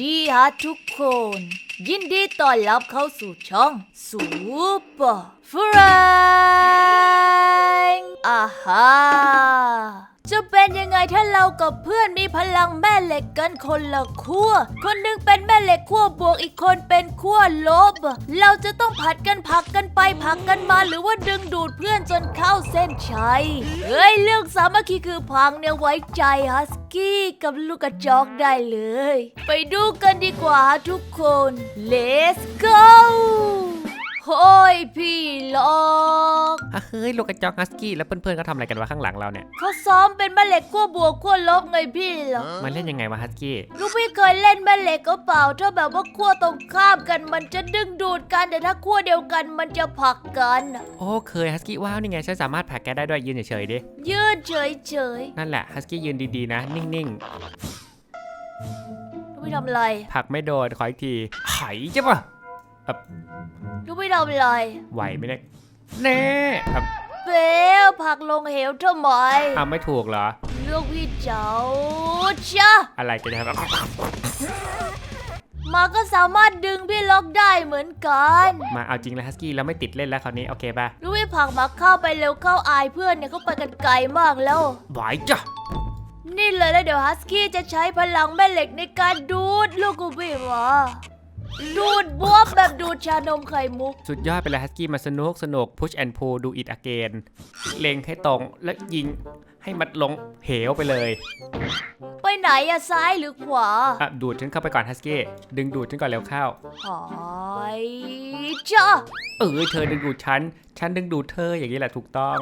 ดีฮะทุกคน ยินดีต้อนรับเข้าสู่ช่องสูปฟรังอาฮา จะเป็นยังไงถ้าเรากับเพื่อนมีพลังแม่เหล็กกันคนละขั้ว คนหนึงเป็นแม่เหล็กขั้วบวกอีกคนเป็นขั้วลบ เราจะต้องผัดกันผักกันไปผักกันมาหรือว่าดึงดูดเพื่อนจนเข้าเส้นชัย เฮ้ยเรื่องสามัคคีคือพังเนี่ยไว้ใจฮัสกี้กับลูกกระจอกได้เลย ไปดูกันดีกว่าทุกคน let's go โฮ้ยพี่ล็อกอะเฮ้ยลูกกระจอกฮัสกี้แล้วเพื่อนๆก็ทำอะไรกันวะข้างหลังเราเนี่ยเขาซ้อมเป็นแม่เหล็กขั้วบวกขั้วลบไงพี่ล็อกมันเล่นยังไงวะฮัสกี้ลูกพี่เคยเล่นแม่เหล็กก็เปล่า ถ้าแบบว่าขั้วตรงข้ามกันมันจะดึงดูดกันแต่ถ้าขั้วเดียวกันมันจะผลักกันโอ้เคยฮัสกี้ว้าวนี่ไงฉันสามารถผลักแกได้ด้วยยืนเฉยๆดิยืดเฉยเฉยนั่นแหละฮัสกี้ยืนดีๆนะ นิ่งๆลูกพี่ทำอะไรๆผลักไม่โดนขออีกทีไข่ใช่ปะ ลูกพี่ทำอะไรไหวไหมเนี่ยแน่ครับเบลผลักลงเหวทำไมอ้าวไม่ถูกเหรอลูกพี่เจ้าจ้าอะไรกันนะครับมาก็สามารถดึงพี่ล็อกได้เหมือนกัน มาเอาจริงแล้วฮัสกี้เราไม่ติดเล่นแล้วคราวนี้โอเคปะลูกพี่ผลักมาเข้าไปเร็วเข้าอายเพื่อนเนี่ยเขาไปกันไกลมากแล้วไหวจ้ะนี่เลยแล้วเดี๋ยวฮัสกี้จะใช้พลังแม่เหล็กในการดูดลูกกูพี่มา ดูดบวบแบบดูดชานมไข่มุก สุดยอดไปเลยฮัสกี้มาสนุกสนุก push and pull do it again เล็งให้ตรงแล้วยิงให้มันลงเหวไปเลย ไปไหนอะซ้ายหรือขวาอะดูดฉันเข้าไปก่อนฮัสกี้ดึงดูดฉันก่อนเร็วเข้าหายจ้าเออเธอดึงดูดฉัน ฉันดึงดูดเธออย่างนี้แหละถูกต้อง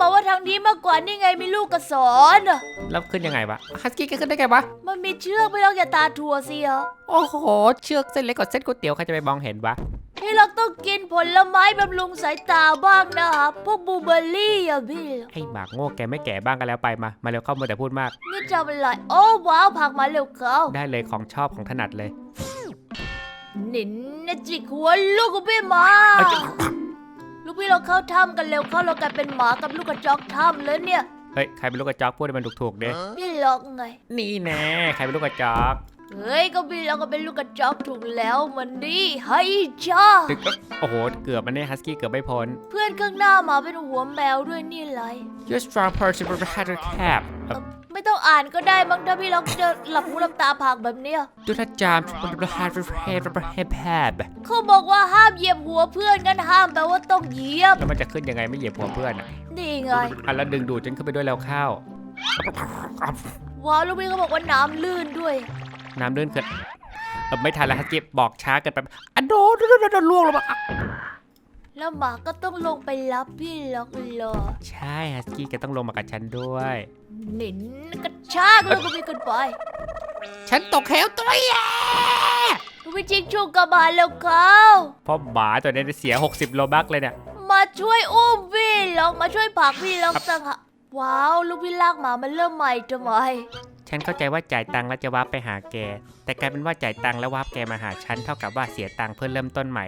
นี่พี่ล็อกบอกว่าทางนี้มากกว่านี่ไงมีลูกกระสอนอะแล้วขึ้นยังไงวะฮัสกี้แกขึ้นได้ไงวะ มันมีเชือกพี่ล็อกอย่าตาทัวสิฮะโอ้โห เชือกเส้นเล็กกว่าเส้นก๋วยเตี๋ยวใครจะไปมองเห็นวะพี่ล็อกต้องกินผลไม้บำรุงสายตาบ้างนะครับพวกบลูเบอร์รี่อะพี่ล็อกไอ้หมากโง่แกไม่แก่บ้างกันแล้วไปมา มาเร็วเข้ามาแต่พูดมาก นี่จะเป็นไรโอ้ว้าวผักมาเร็วเขาได้เลยของชอบของถนัดเลยนินนะจิกหัวลูกของพี่มาเอาจะ ลูกพี่เราเข้าถ้ำกันเร็วเข้าเรากลายเป็นหมากับลูกกระจอกถ้ำแล้วเนี่ย เฮ้ย ใครเป็นลูกกระจอกพูดให้มันถูกๆเด้พี่ล็อกไง นี่แน่ใครเป็นลูกกระจอกเฮ้ยก็พี่ล็อกก็เป็นลูกกระจอกถูกแล้วมันดีให้จ้าตึกโอ้โห เกือบมันเนี่ยฮัสกี้เกือบไม่พ้น เพื่อนข้างหน้ามาเป็นหัวแมวด้วยนี่ไร You strong person with a head cap เอ่อ ไม่ต้องอ่านก็ได้มั้งถ้าพี่ล็อกจะหลับหูหลับตาผากแบบเนี้ย Do not jump with a head with a head with a head pad เขาบอกว่าห้ามเหยียบหัวเพื่อนกันห้ามแปลว่าต้องเหยียบแล้วมันจะขึ้นยังไงไม่เหยียบหัวเพื่อนอะนี่ไงอะแล้วดึงดูดฉันขึ้นไปด้วยแล้วเข้าว้าวลูกพี่เขาบอกว่าน้ำลื่นด้วย น้ำเลื่อนเกิดเออไม่ทันแล้วฮัสกี้บอกช้าเกินไปอันโดนโดนโดนโดนล่วงลงมาอะ แล้วหมาก็ต้องลงไปรับพี่ล็อกเลยใช่ฮัสกี้แกต้องลงมากับฉันด้วย หนินกระชากลูกพี่ขึ้นไปฉันตกเหวตัวแย่ลูกพี่จิงชูกลับมาแล้วเขาเพราะหมาตัวนี้เสีย 60 โลบักเลยเนี่ย มาช่วยอุ้มพี่ล็อกมาช่วยผลักพี่ล็อกสังหะว้าว ลูกพี่ลากหมามันเริ่มใหม่ทำไมฉันเข้าใจว่าจ่ายตังค์แล้วจะวาร์ปไปหาแก แต่กลายเป็นว่าจ่ายตังค์แล้ววาร์ปแกมาหาฉันเท่ากับว่าเสียตังค์เพื่อเริ่มต้นใหม่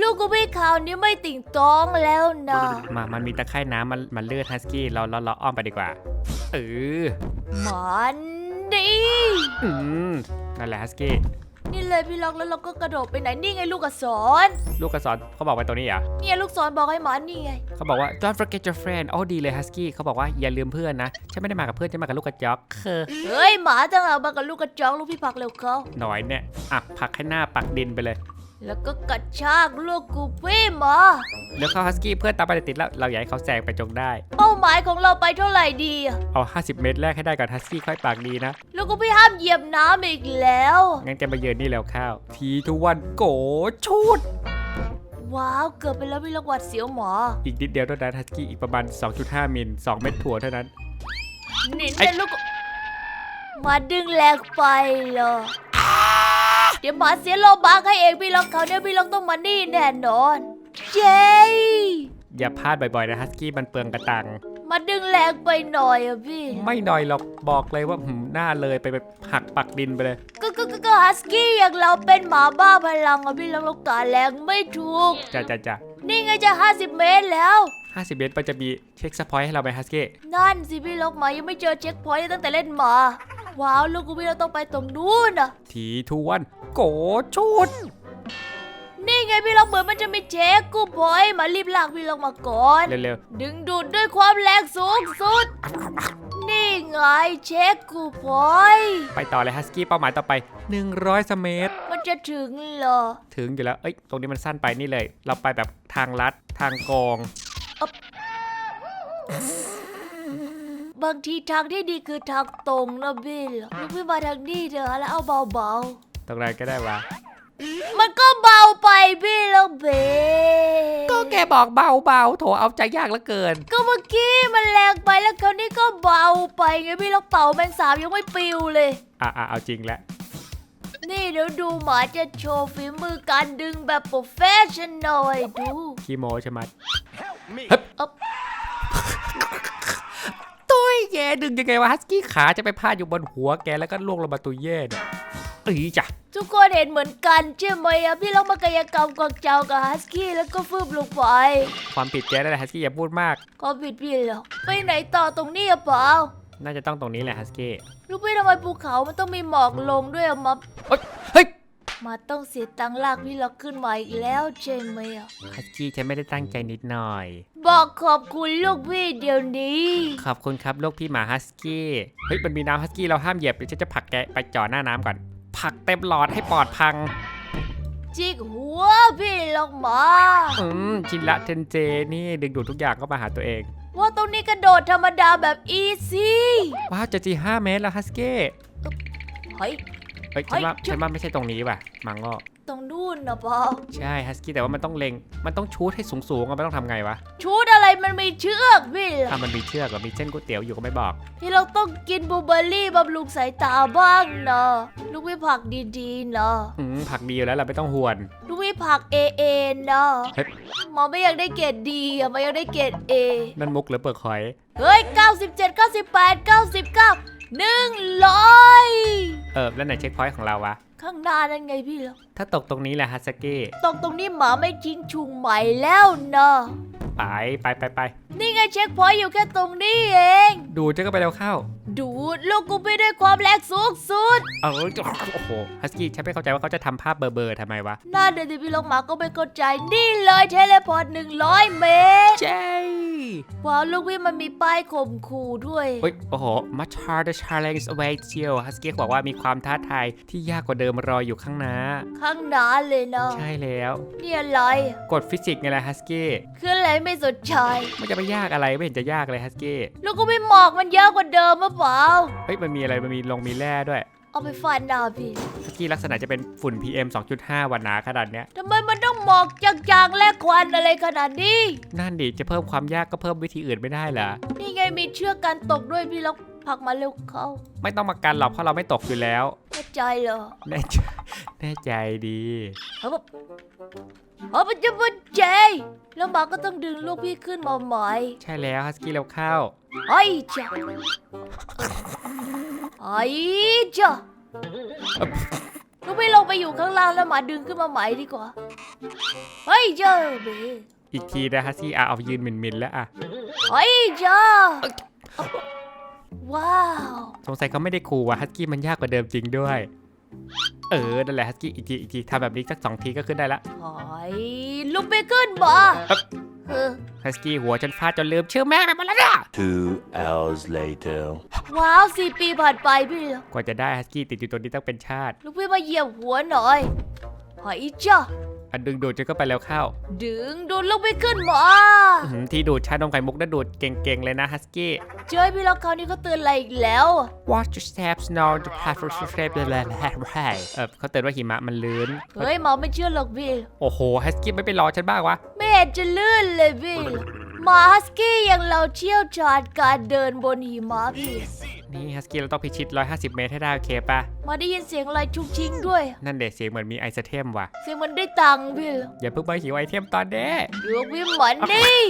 ลูกกูพี่ข่าวนี้ไม่ติ่งต้องแล้วนะมามันมีตะไคร่น้ำมันมันเลือดฮัสกี้เราเราเราอ้อมไปดีกว่าเออมันดีอืมนั่นแหละฮัสกี้นี่เลยพี่ล็อกแล้วเราก็กระโดดไปไหนนี่ไงลูกกระสอนลูกกระสอนเขาบอกไว้ตรงนี้เหรอเนี่ยลูกศรบอกให้หมานี่ไงเขาบอกว่า don't forget your friend โอ้ดีเลยฮัสกี้เขาบอกว่าอย่าลืมเพื่อนนะฉันไม่ได้มากับเพื่อนฉันมากับลูกกระจอกเคอเฮ้ยหมาจังเอามากับลูกกระจอกลูกพี่ผลักเร็วเขาหน่อยเนี่ยอะผลักให้หน้าปักดินไปเลย แล้วก็กระชากลูกกูพี่มาเดี๋ยวเข้าฮัสกี้เพื่อนตามไปติดๆแล้วเราอยากให้เขาแซงไปจงได้ เป้าหมายของเราไปเท่าไหร่ดีอะเอา 50 เมตรแรกให้ได้ก่อนฮัสกี้ค่อยปากดีนะลูกกูพี่ห้ามเหยียบน้ำอีกแล้ว งั้นแกมาเยือนนี่แล้วข้าว ทีทุกวันโกชุด ว้าวเกือบไปแล้วพี่ล็อกหวัดเสียวหมอ อีกนิดเดียวเท่านั้นฮัสกี้อีกประมาณ 2.5 มิล 2 เม็ดถั่วเท่านั้นหนินไอ้เป็นลูก มาดึงแรงไปเลย เดี๋ยวหมาเสียโลบักให้เองพี่ล็อกเขาเนี่ยพี่ล็อกต้องมานี่แน่นอน เย้อย่าพลาดบ่อยๆนะฮัสกี้มันเปลืองกระตัง มาดึงแรงไปหน่อยอะพี่ ไม่น้อยหรอกบอกเลยว่าหืมหน้าเลยไปแบบหักปักดินไปเลย ก็ก็ก็ก็ฮัสกี้อย่างเราเป็นหมาบ้าพลังอะพี่ล็อกเรากาแรงไม่ถูก จ้าจ้าจ้านี่ไงจะ50 เมตรแล้ว50เมตรมันจะมีเช็คสปอยให้เราไหมฮัสกี้นั่นสิพี่ล็อกหมายังไม่เจอเช็คพอยต์ตั้งแต่เล่นหมา ว้าวลูกกูพี่เราต้องไปตรงนู้นอะทีทวนโกชุด นี่ไงพี่เราเหมือนมันจะมีเช็คกูบอยมารีบลากพี่เรามาก่อน เร็วดึงดูดด้วยความแรงสูงสุด นี่ไงเช็คกูบอย ๆ ไปต่อเลยฮัสกี้เป้าหมายต่อไป 100สเมตร มันจะถึงเหรอ ถึงอยู่แล้ว เอ้ย ตรงนี้มันสั้นไปนี่เลย เราไปแบบทางลัด ทางกอง บางทีทางที่ดีคือทางตรงนะพี่เหรอลูกพี่มาทางนี้เถอะแล้วเอาเบาตรงไหนก็ได้วะ ๆ มันก็เบาไปพี่แล้วเบก็แกบอกเบาเบาๆโถเอาใจยากเหลือเกิน ก็เมื่อกี้มันแรงไปแล้วคราวนี้ก็เบาไปไงพี่แล้วเป่าแมงสาบยังไม่ปิวเลย อะอะเอาจริงแล้วนี่เดี๋ยวดูหมาจะโชว์ฝีมือการดึงแบบโปรเฟชชั่นอลให้ดูคีโมใช่ไหมเอ๊บ ตัวแย่ดึงยังไงวะฮัสกี้ขาจะไปพาดอยู่บนหัวแกแล้วก็ล่วงลงมาตัวแย่เนี่ยเอ้ยจ้ะทุกคนเห็นเหมือนกันใช่ไหมอะพี่ลองมากายกรรมกวางเจ้ากับฮัสกี้แล้วก็ฟืบลงไป ความผิดแกนั่นแหละฮัสกี้อย่าพูดมาก ก็ผิดพี่เหรอไปไหนต่อตรงนี้อะเปล่าน่าจะต้องตรงนี้แหละฮัสกี้ลูกพี่ทำไมภูเขามันต้องมีหมอกลงด้วยอะมาเอ้ยเฮ้ย มาต้องเสียตังค์ลากพี่เราขึ้นมาอีกแล้วใช่ไหมอะฮัสกี้ฉันไม่ได้ตั้งใจนิดหน่อย บอกขอบคุณลูกพี่เดี๋ยวนี้ ขอบคุณครับลูกพี่หมาฮัสกี้ เฮ้ยมันมีน้ำฮัสกี้เราห้ามเหยียบเดี๋ยวฉันจะผลักแกไปจ่อหน้าน้ำก่อนผลักเต็มหลอดให้ปอดพัง จิกหัวพี่ลงมาอืมชินละเทนเจนี่ดึงดูดทุกอย่างก็มาหาตัวเอง ว่าตรงนี้กระโดดธรรมดาแบบอีซี่ว้าวจะจีห้าเมตรแล้วฮัสกี้เฮ้ยเฮ้ยฉันว่าเฮ้ยฉันว่าไม่ใช่ตรงนี้ว่ะ มังก็ตรงนู่นนะเปล่าใช่ฮัสกี้แต่ว่ามันต้องเล็ง มันต้องชูดให้สูงๆอะมันต้องทำไงวะชุดอะไรมันมีเชือกพี่เหรอถ้ามันมีเชือกกับมีเส้นก๋วยเตี๋ยวอยู่ก็ไม่บอก ที่เราต้องกินบลูเบอร์รี่บำรุงสายตาบ้างนะลูกพี่ผักดีๆนะอืมผักดีอยู่แล้วเราไม่ต้องหวน ลูกพี่ผักเอเอนะเฮ้ย หมอไม่อยากได้เกรดดีอะไม่อยากได้เกรดเอ นั่นมุกหรือเปลือกหอย เฮ้ย 97 98 99 หนึ่งลอยเออแล้วไหนเช็คพอยต์ของเราวะ ข้างหน้านั่นไงพี่เหรอถ้าตกตรงนี้แหละฮัสกี้ตรงตรงนี้หมาไม่ทิ้งชุงใหม่แล้วนะไปไปไปไปนี่ไงเช็คพอยต์อยู่แค่ตรงนี้เอง ดูดจะก็ไปเร็วเข้า ดูดลูกกูไปด้วยความแรงสูงสุด เออโอ้โหฮัสกี้ฉันไม่เข้าใจว่าเขาจะทำภาพเบอร์เบอร์ทำไมวะน่าเดินที่พี่ลงหมาก็ไม่เข้าใจนี่เลยเทเลพอร์ต100 เมตรเจ้ว้าวลูกพี่มันมีป้ายข่มขู่ด้วย เฮ้ยโอ้โห much harder challenge awaits you ฮัสกี้บอกว่ามีความท้าทายที่ยากกว่าเดิมรออยู่ข้างหน้า ข้างหน้าเลยนะใช่แล้ว นี่อะไร กฎฟิสิกส์ไงล่ะฮัสกี้คืออะไรไม่สนใจมันจะไปยากอะไรไม่เห็นจะยากเลยฮัสกี้ลูกก็ไม่หมอกมันเยอะกว่าเดิมหรือเปล่าเฮ้ยมันมีอะไรมันมีลงมีแร่ด้วยเอาไปฟันหน้าพี่ฮัสกี้ลักษณะจะเป็นฝุ่น PM 2.5 วันหนาขนาดเนี้ยทำไมมันต้องหมอกจางๆ และควันอะไรขนาดนี้นั่นดิจะเพิ่มความยากก็เพิ่มวิธีอื่นไม่ได้เหรอนี่ไงมีเชือกกันตกด้วยพี่ล็อกผลักมาเร็วเข้าไม่ต้องมากันหรอกเพราะเราไม่ตกอยู่แล้วแน่ ใจเหรอแน่ใจแน่ใจดีเฮ้ยแบบเฮ้ยมันจะมาเจแล้วหมาก็ต้องดึงลูกพี่ขึ้นมาใหม่ใช่แล้วฮัสกี้เร็วเข้าไอ้จ้ะไอ้จ้ะลูกพี่ลงไปอยู่ข้างล่างแล้วหมาดึงขึ้นมาใหม่ดีกว่าไอ้จ้ะเบอีกทีนะฮัสกี้อะเอายืนหมินๆแล้วอะไอ้จ้ะ ว้าว สงสัยเขาไม่ได้ขู่ว่ะฮัสกี้มันยากกว่าเดิมจริงด้วย เออ นั่นแหละฮัสกี้อีกทีอีกทีทำแบบนี้สักสองทีก็ขึ้นได้ละไอ้ลูกไปขึ้นมาเออฮัสกี้หัวฉันฟาดจนลืมชื่อแม่ไปหมดแล้วเนี่ย Two hours later. ว้าวสี่ปีผ่านไปพี่เหรอกว่าจะได้ฮัสกี้ติดอยู่ตัวนี้ต้องเป็นชาติลูกพี่มาเหยียบหัวหน่อยไอ้จ้ะ อันดึงดูดจนก็ไปแล้วเข้า ดึงดูดลูกไปขึ้นมาอื้อหือที่ดูดชานมไข่มุกนั่นดูดเก่งๆเลยนะฮัสกี้ เจอพี่ล็อกคราวนี้เขาเตือนอะไรอีกแล้ว Watch your steps now the platform shape เออเขาเตือนว่าหิมะมันลื่น เฮ้ยหมาไม่เชื่อหรอกพี่ โอ้โหฮัสกี้ไม่ไปรอฉันบ้างวะ ไม่เห็นจะลื่นเลยพี่หมาฮัสกี้อย่างเราเชี่ยวชาญการเดินบนหิมะพี่ นี่ฮัสกี้เราต้องพิชิต 150 เมตรให้ได้โอเคปะมาได้ยินเสียงอะไรชุกชิงด้วย นั่นเด็เสียงเหมือนมีไอศเทมว่ะ เสียงมันได้ตังค์พี่อย่าเพิ่งไปหิวไอเทมตอนเด้ลูกพี่หมันนี่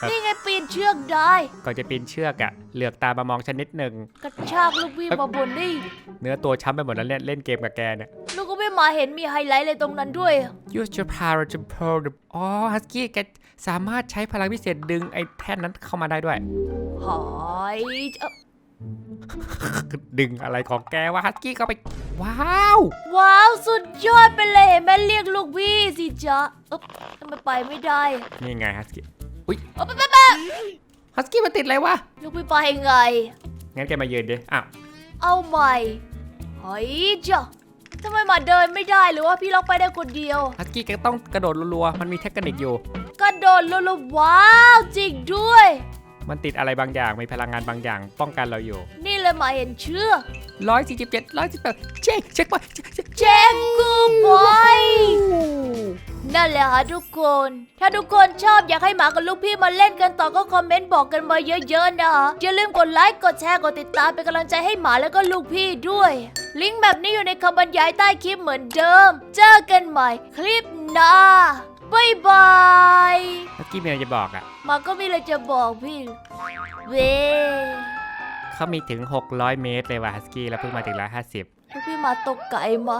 ครับ นี่ไงปีนเชือกได้ก่อนจะปีนเชือกอะเหลือกตามามองฉันนิดหนึ่ง กระชากลูกพี่มาบนนี่เนื้อตัวช้ำไปหมดแล้วเนี่ยเล่นเกมกับแกเนี่ย ลูกก็ไม่มาเห็นมีไฮไลท์อะไรตรงนั้นด้วย Use your power to pull the อ๋อฮัสกี้แกสามารถใช้พลังพิเศษดึงไอ้แท่นนั้นเข้ามาได้ด้วยหายเอ้อ ดึงอะไรของแกวะฮัสกี้เข้าไป ว้าว ว้าวสุดยอดไปเลยเห็นไหมเรียกลูกพี่สิจ๊ะเอ๊บทำไมไปไม่ได้นี่ไงฮัสกี้อุ้ยเอ๊บแป๊บแป๊บแป๊บฮัสกี้มันติดอะไรวะลูกพี่ไปไง งั้นแกมายืนดิอ้าวเอาใหม่เฮ้ยจ้ะทำไมหมาเดินไม่ได้หรือว่าพี่ล็อกไปได้คนเดียวฮัสกี้แกต้องกระโดดรัวๆมันมีเทคนิคอยู่กระโดดลุลว้าวจริงด้วย มันติดอะไรบางอย่างมีพลังงานบางอย่าง ป้องกันเราอยู่นี่เลยหมาเห็นเชื่อร้อยสี่สิบเจ็ดร้อยสิบแปดเช็คเช็คไปเช็คเช็คเจ๊งกูบอยนั่นแหละค่ะทุกคน ถ้าทุกคนชอบอยากให้หมากับลูกพี่มาเล่นกันต่อก็คอมเมนต์บอกกันมาเยอะๆนะคะอย่าลืมกดไลค์กดแชร์กดติดตามเป็นกำลังใจให้หมาแล้วก็ลูกพี่ด้วย ลิงก์แบบนี้อยู่ในคำบรรยายใต้คลิปเหมือนเดิม เจอกันใหม่คลิปหน้า บ๊ายบายฮัสกี้มีอะไรจะบอกอะหมาก็มีอะไรจะบอกพี่ เว้เขามีถึง 600 เมตรเลยว่ะฮัสกี้แล้วเพิ่งมาถึง 150ลูกพี่หมาตกไก่มา